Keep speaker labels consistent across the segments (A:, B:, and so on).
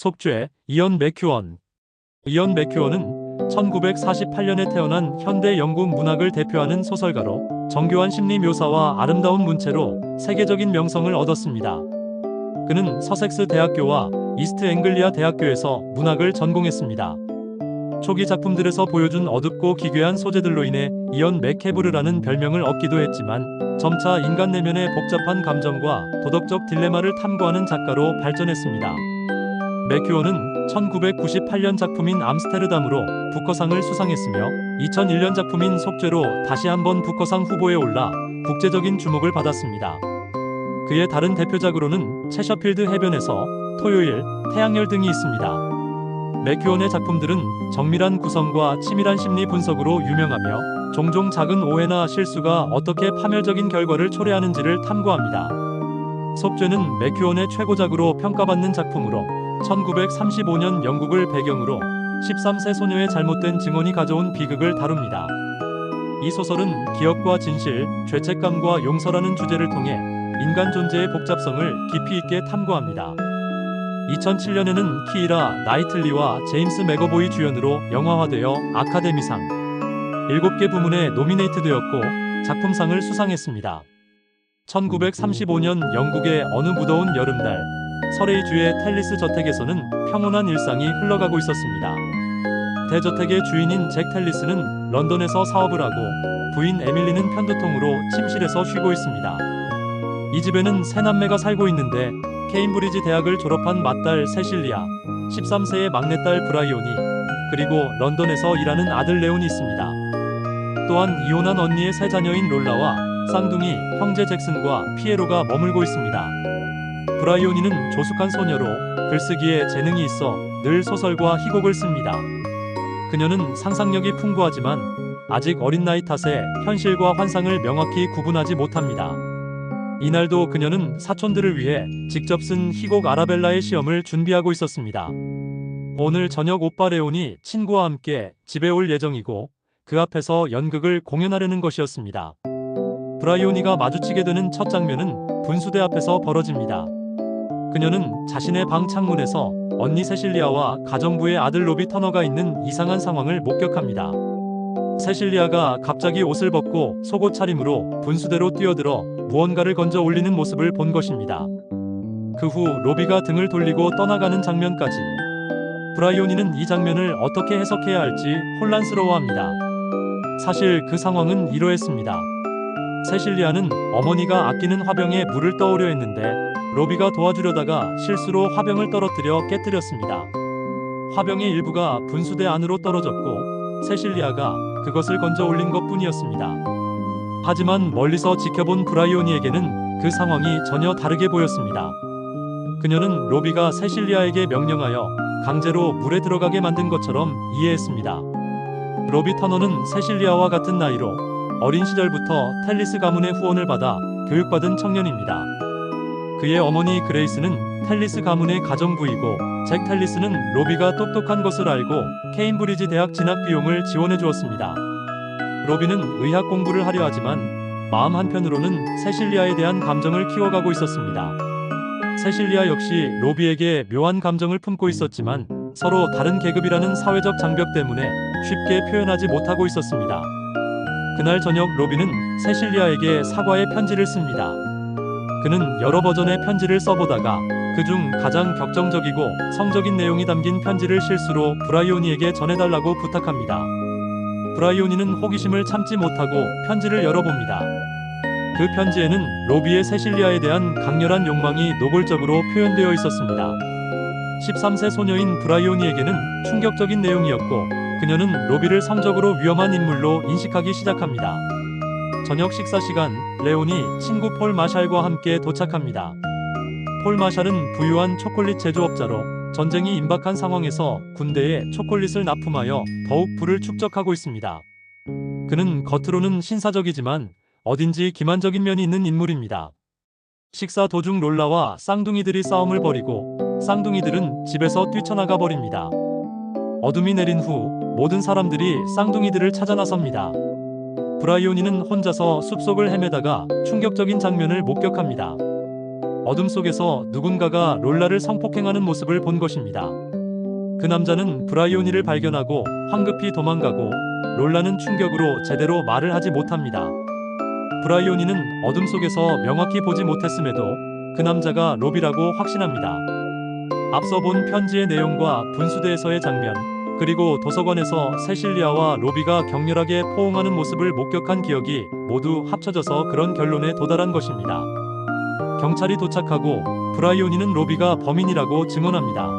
A: 속죄 이언 맥큐언 이언 맥큐언은 1948년에 태어난 현대 영국 문학을 대표하는 소설가로 정교한 심리 묘사와 아름다운 문체로 세계적인 명성을 얻었습니다. 그는 서섹스 대학교와 이스트 앵글리아 대학교에서 문학을 전공했습니다. 초기 작품들에서 보여준 어둡고 기괴한 소재들로 인해 이언 맥케브르라는 별명을 얻기도 했지만 점차 인간 내면의 복잡한 감정과 도덕적 딜레마를 탐구하는 작가로 발전했습니다. 맥큐어는 1998년 작품인 암스테르담으로 부커상을 수상했으며 2001년 작품인 속죄로 다시 한번 부커상 후보에 올라 국제적인 주목을 받았습니다. 그의 다른 대표작으로는 채셔필드 해변에서 토요일, 태양열 등이 있습니다. 맥큐언의 작품들은 정밀한 구성과 치밀한 심리 분석으로 유명하며 종종 작은 오해나 실수가 어떻게 파멸적인 결과를 초래하는지를 탐구합니다. 속죄는 맥큐언의 최고작으로 평가받는 작품으로 1935년 영국을 배경으로 13세 소녀의 잘못된 증언이 가져온 비극을 다룹니다. 이 소설은 기억과 진실, 죄책감과 용서라는 주제를 통해 인간 존재의 복잡성을 깊이 있게 탐구합니다. 2007년에는 키이라 나이틀리와 제임스 맥어보이 주연으로 영화화되어 아카데미상 7개 부문에 노미네이트되었고 작품상을 수상했습니다. 1935년 영국의 어느 무더운 여름날 서레이주의 텔리스 저택에서는 평온한 일상이 흘러가고 있었습니다. 대저택의 주인인 잭 텔리스는 런던에서 사업을 하고 부인 에밀리는 편두통으로 침실에서 쉬고 있습니다. 이 집에는 세 남매가 살고 있는데 케임브리지 대학을 졸업한 맏딸 세실리아, 13세의 막내딸 브라이오니, 그리고 런던에서 일하는 아들 레온이 있습니다. 또한 이혼한 언니의 세 자녀인 롤라와 쌍둥이 형제 잭슨과 피에로가 머물고 있습니다. 브라이오니는 조숙한 소녀로 글쓰기에 재능이 있어 늘 소설과 희곡을 씁니다. 그녀는 상상력이 풍부하지만 아직 어린 나이 탓에 현실과 환상을 명확히 구분하지 못합니다. 이날도 그녀는 사촌들을 위해 직접 쓴 희곡 아라벨라의 시험을 준비하고 있었습니다. 오늘 저녁 오빠 레온이 친구와 함께 집에 올 예정이고 그 앞에서 연극을 공연하려는 것이었습니다. 브라이오니가 마주치게 되는 첫 장면은 분수대 앞에서 벌어집니다. 그녀는 자신의 방 창문에서 언니 세실리아와 가정부의 아들 로비 터너가 있는 이상한 상황을 목격합니다. 세실리아가 갑자기 옷을 벗고 속옷 차림으로 분수대로 뛰어들어 무언가를 건져 올리는 모습을 본 것입니다. 그 후 로비가 등을 돌리고 떠나가는 장면까지 브라이오니는 이 장면을 어떻게 해석해야 할지 혼란스러워합니다. 사실 그 상황은 이러했습니다. 세실리아는 어머니가 아끼는 화병에 물을 떠오려 했는데 로비가 도와주려다가 실수로 화병을 떨어뜨려 깨뜨렸습니다. 화병의 일부가 분수대 안으로 떨어졌고 세실리아가 그것을 건져 올린 것 뿐이었습니다. 하지만 멀리서 지켜본 브라이오니에게는 그 상황이 전혀 다르게 보였습니다. 그녀는 로비가 세실리아에게 명령하여 강제로 물에 들어가게 만든 것처럼 이해했습니다. 로비 터너는 세실리아와 같은 나이로 어린 시절부터 텔리스 가문의 후원을 받아 교육받은 청년입니다. 그의 어머니 그레이스는 텔리스 가문의 가정부이고 잭 텔리스는 로비가 똑똑한 것을 알고 케임브리지 대학 진학 비용을 지원해 주었습니다. 로비는 의학 공부를 하려 하지만 마음 한편으로는 세실리아에 대한 감정을 키워가고 있었습니다. 세실리아 역시 로비에게 묘한 감정을 품고 있었지만 서로 다른 계급이라는 사회적 장벽 때문에 쉽게 표현하지 못하고 있었습니다. 그날 저녁 로비는 세실리아에게 사과의 편지를 씁니다. 그는 여러 버전의 편지를 써보다가 그중 가장 격정적이고 성적인 내용이 담긴 편지를 실수로 브라이오니에게 전해달라고 부탁합니다. 브라이오니는 호기심을 참지 못하고 편지를 열어봅니다. 그 편지에는 로비의 세실리아에 대한 강렬한 욕망이 노골적으로 표현되어 있었습니다. 13세 소녀인 브라이오니에게는 충격적인 내용이었고 그녀는 로비를 성적으로 위험한 인물로 인식하기 시작합니다. 저녁 식사 시간, 레온이 친구 폴 마샬과 함께 도착합니다. 폴 마샬은 부유한 초콜릿 제조업자로 전쟁이 임박한 상황에서 군대에 초콜릿을 납품하여 더욱 부를 축적하고 있습니다. 그는 겉으로는 신사적이지만 어딘지 기만적인 면이 있는 인물입니다. 식사 도중 롤라와 쌍둥이들이 싸움을 벌이고 쌍둥이들은 집에서 뛰쳐나가 버립니다. 어둠이 내린 후 모든 사람들이 쌍둥이들을 찾아 나섭니다. 브라이오니는 혼자서 숲속을 헤매다가 충격적인 장면을 목격합니다. 어둠 속에서 누군가가 롤라를 성폭행하는 모습을 본 것입니다. 그 남자는 브라이오니를 발견하고 황급히 도망가고 롤라는 충격으로 제대로 말을 하지 못합니다. 브라이오니는 어둠 속에서 명확히 보지 못했음에도 그 남자가 로비라고 확신합니다. 앞서 본 편지의 내용과 분수대에서의 장면, 그리고 도서관에서 세실리아와 로비가 격렬하게 포옹하는 모습을 목격한 기억이 모두 합쳐져서 그런 결론에 도달한 것입니다. 경찰이 도착하고 브라이오니는 로비가 범인이라고 증언합니다.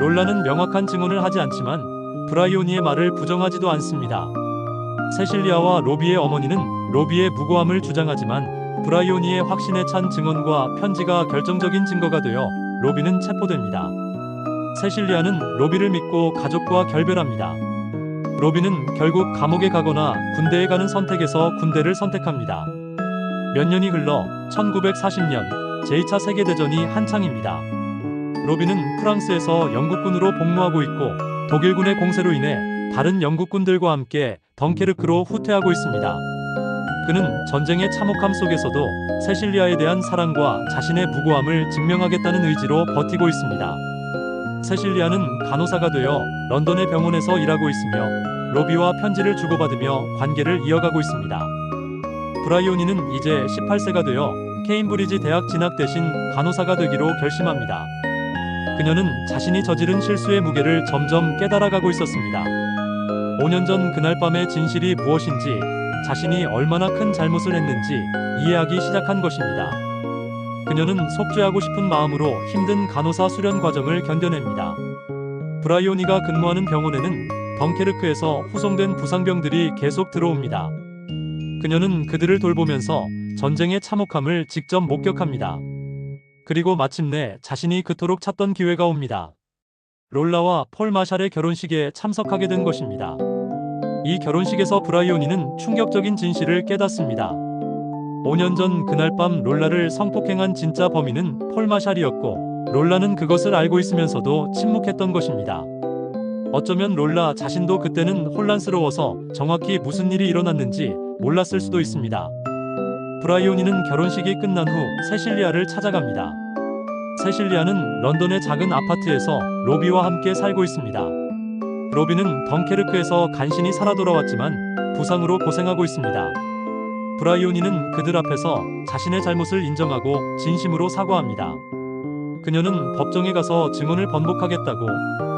A: 롤라는 명확한 증언을 하지 않지만 브라이오니의 말을 부정하지도 않습니다. 세실리아와 로비의 어머니는 로비의 무고함을 주장하지만 브라이오니의 확신에 찬 증언과 편지가 결정적인 증거가 되어 로비는 체포됩니다. 세실리아는 로비를 믿고 가족과 결별합니다. 로비는 결국 감옥에 가거나 군대에 가는 선택에서 군대를 선택합니다. 몇 년이 흘러 1940년 제2차 세계대전이 한창입니다. 로비는 프랑스에서 영국군으로 복무하고 있고 독일군의 공세로 인해 다른 영국군들과 함께 덩케르크로 후퇴하고 있습니다. 그는 전쟁의 참혹함 속에서도 세실리아에 대한 사랑과 자신의 무고함을 증명하겠다는 의지로 버티고 있습니다. 세실리아는 간호사가 되어 런던의 병원에서 일하고 있으며 로비와 편지를 주고받으며 관계를 이어가고 있습니다. 브라이오니는 이제 18세가 되어 케임브리지 대학 진학 대신 간호사가 되기로 결심합니다. 그녀는 자신이 저지른 실수의 무게를 점점 깨달아가고 있었습니다. 5년 전 그날 밤의 진실이 무엇인지 자신이 얼마나 큰 잘못을 했는지 이해하기 시작한 것입니다. 그녀는 속죄하고 싶은 마음으로 힘든 간호사 수련 과정을 견뎌냅니다. 브라이오니가 근무하는 병원에는 덩케르크에서 후송된 부상병들이 계속 들어옵니다. 그녀는 그들을 돌보면서 전쟁의 참혹함을 직접 목격합니다. 그리고 마침내 자신이 그토록 찾던 기회가 옵니다. 롤라와 폴 마샬의 결혼식에 참석하게 된 것입니다. 이 결혼식에서 브라이오니는 충격적인 진실을 깨닫습니다. 5년 전 그날 밤 롤라를 성폭행한 진짜 범인은 폴 마샬이었고 롤라는 그것을 알고 있으면서도 침묵했던 것입니다. 어쩌면 롤라 자신도 그때는 혼란스러워서 정확히 무슨 일이 일어났는지 몰랐을 수도 있습니다. 브라이오니는 결혼식이 끝난 후 세실리아를 찾아갑니다. 세실리아는 런던의 작은 아파트에서 로비와 함께 살고 있습니다. 로비는 덩케르크에서 간신히 살아 돌아왔지만 부상으로 고생하고 있습니다. 브라이오니는 그들 앞에서 자신의 잘못을 인정하고 진심으로 사과합니다. 그녀는 법정에 가서 증언을 번복하겠다고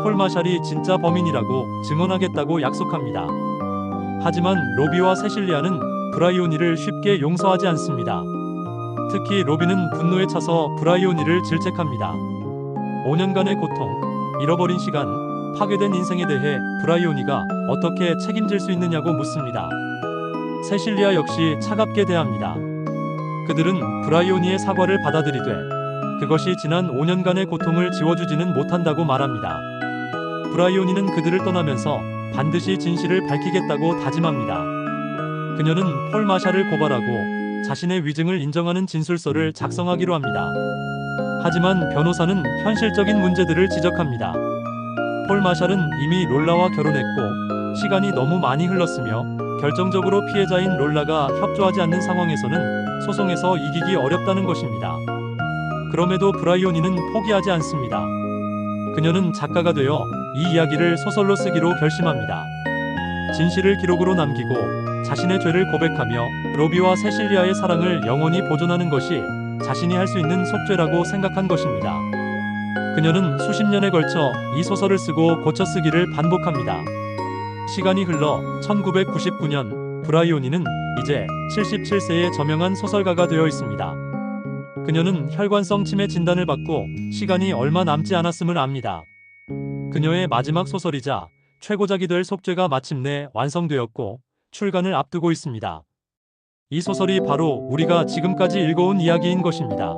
A: 폴 마샬이 진짜 범인이라고 증언하겠다고 약속합니다. 하지만 로비와 세실리아는 브라이오니를 쉽게 용서하지 않습니다. 특히 로비는 분노에 차서 브라이오니를 질책합니다. 5년간의 고통, 잃어버린 시간, 파괴된 인생에 대해 브라이오니가 어떻게 책임질 수 있느냐고 묻습니다. 세실리아 역시 차갑게 대합니다. 그들은 브라이오니의 사과를 받아들이되 그것이 지난 5년간의 고통을 지워주지는 못한다고 말합니다. 브라이오니는 그들을 떠나면서 반드시 진실을 밝히겠다고 다짐합니다. 그녀는 폴 마샬을 고발하고 자신의 위증을 인정하는 진술서를 작성하기로 합니다. 하지만 변호사는 현실적인 문제들을 지적합니다. 폴 마샬은 이미 롤라와 결혼했고 시간이 너무 많이 흘렀으며 결정적으로 피해자인 롤라가 협조하지 않는 상황에서는 소송에서 이기기 어렵다는 것입니다. 그럼에도 브라이오니는 포기하지 않습니다. 그녀는 작가가 되어 이 이야기를 소설로 쓰기로 결심합니다. 진실을 기록으로 남기고 자신의 죄를 고백하며 로비와 세실리아의 사랑을 영원히 보존하는 것이 자신이 할 수 있는 속죄라고 생각한 것입니다. 그녀는 수십 년에 걸쳐 이 소설을 쓰고 고쳐 쓰기를 반복합니다. 시간이 흘러 1999년 브라이오니는 이제 77세의 저명한 소설가가 되어 있습니다. 그녀는 혈관성 치매 진단을 받고 시간이 얼마 남지 않았음을 압니다. 그녀의 마지막 소설이자 최고작이 될 속죄가 마침내 완성되었고 출간을 앞두고 있습니다. 이 소설이 바로 우리가 지금까지 읽어온 이야기인 것입니다.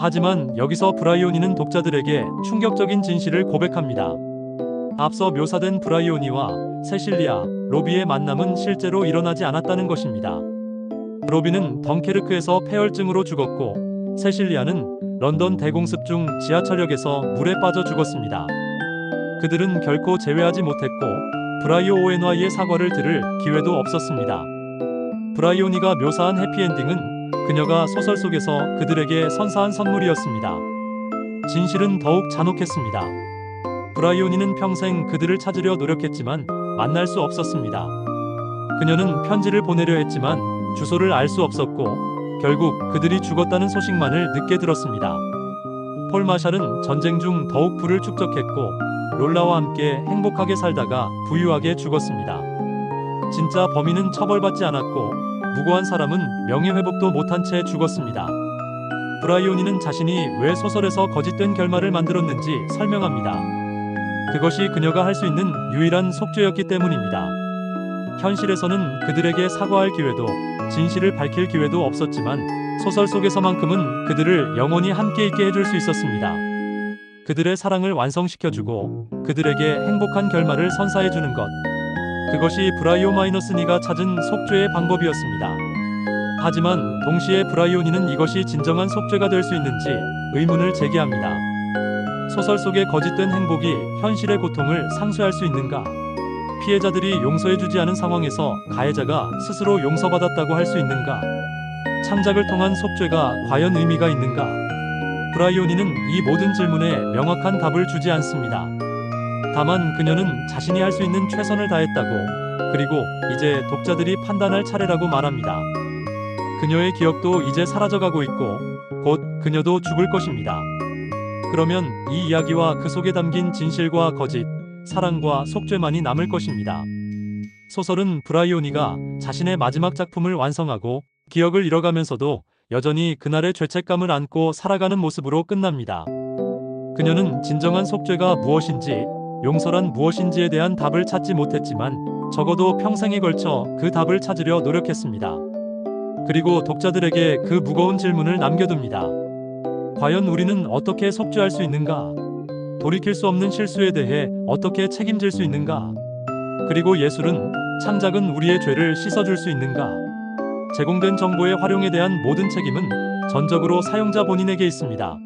A: 하지만 여기서 브라이오니는 독자들에게 충격적인 진실을 고백합니다. 앞서 묘사된 브라이오니와 세실리아, 로비의 만남은 실제로 일어나지 않았다는 것입니다. 로비는 덩케르크에서 폐혈증으로 죽었고 세실리아는 런던 대공습 중 지하철역에서 물에 빠져 죽었습니다. 그들은 결코 재회하지 못했고 브라이오 오에너이의 사과를 들을 기회도 없었습니다. 브라이오니가 묘사한 해피엔딩은 그녀가 소설 속에서 그들에게 선사한 선물이었습니다. 진실은 더욱 잔혹했습니다. 브라이오니는 평생 그들을 찾으려 노력했지만 만날 수 없었습니다. 그녀는 편지를 보내려 했지만 주소를 알 수 없었고 결국 그들이 죽었다는 소식만을 늦게 들었습니다. 폴 마샬은 전쟁 중 더욱 부를 축적했고 롤라와 함께 행복하게 살다가 부유하게 죽었습니다. 진짜 범인은 처벌받지 않았고 무고한 사람은 명예회복도 못한 채 죽었습니다. 브라이오니는 자신이 왜 소설에서 거짓된 결말을 만들었는지 설명합니다. 그것이 그녀가 할 수 있는 유일한 속죄였기 때문입니다. 현실에서는 그들에게 사과할 기회도 진실을 밝힐 기회도 없었지만 소설 속에서만큼은 그들을 영원히 함께 있게 해줄 수 있었습니다. 그들의 사랑을 완성시켜주고 그들에게 행복한 결말을 선사해주는 것. 그것이 브라이오 마이너스니가 찾은 속죄의 방법이었습니다. 하지만 동시에 브라이오니는 이것이 진정한 속죄가 될 수 있는지 의문을 제기합니다. 소설 속의 거짓된 행복이 현실의 고통을 상쇄할 수 있는가? 피해자들이 용서해주지 않은 상황에서 가해자가 스스로 용서받았다고 할 수 있는가? 창작을 통한 속죄가 과연 의미가 있는가? 브라이오니는 이 모든 질문에 명확한 답을 주지 않습니다. 다만 그녀는 자신이 할 수 있는 최선을 다했다고, 그리고 이제 독자들이 판단할 차례라고 말합니다. 그녀의 기억도 이제 사라져가고 있고, 곧 그녀도 죽을 것입니다. 그러면 이 이야기와 그 속에 담긴 진실과 거짓, 사랑과 속죄만이 남을 것입니다. 소설은 브라이오니가 자신의 마지막 작품을 완성하고 기억을 잃어가면서도 여전히 그날의 죄책감을 안고 살아가는 모습으로 끝납니다. 그녀는 진정한 속죄가 무엇인지, 용서란 무엇인지에 대한 답을 찾지 못했지만 적어도 평생에 걸쳐 그 답을 찾으려 노력했습니다. 그리고 독자들에게 그 무거운 질문을 남겨둡니다. 과연 우리는 어떻게 속죄할 수 있는가? 돌이킬 수 없는 실수에 대해 어떻게 책임질 수 있는가? 그리고 예술은 창작은 우리의 죄를 씻어줄 수 있는가? 제공된 정보의 활용에 대한 모든 책임은 전적으로 사용자 본인에게 있습니다.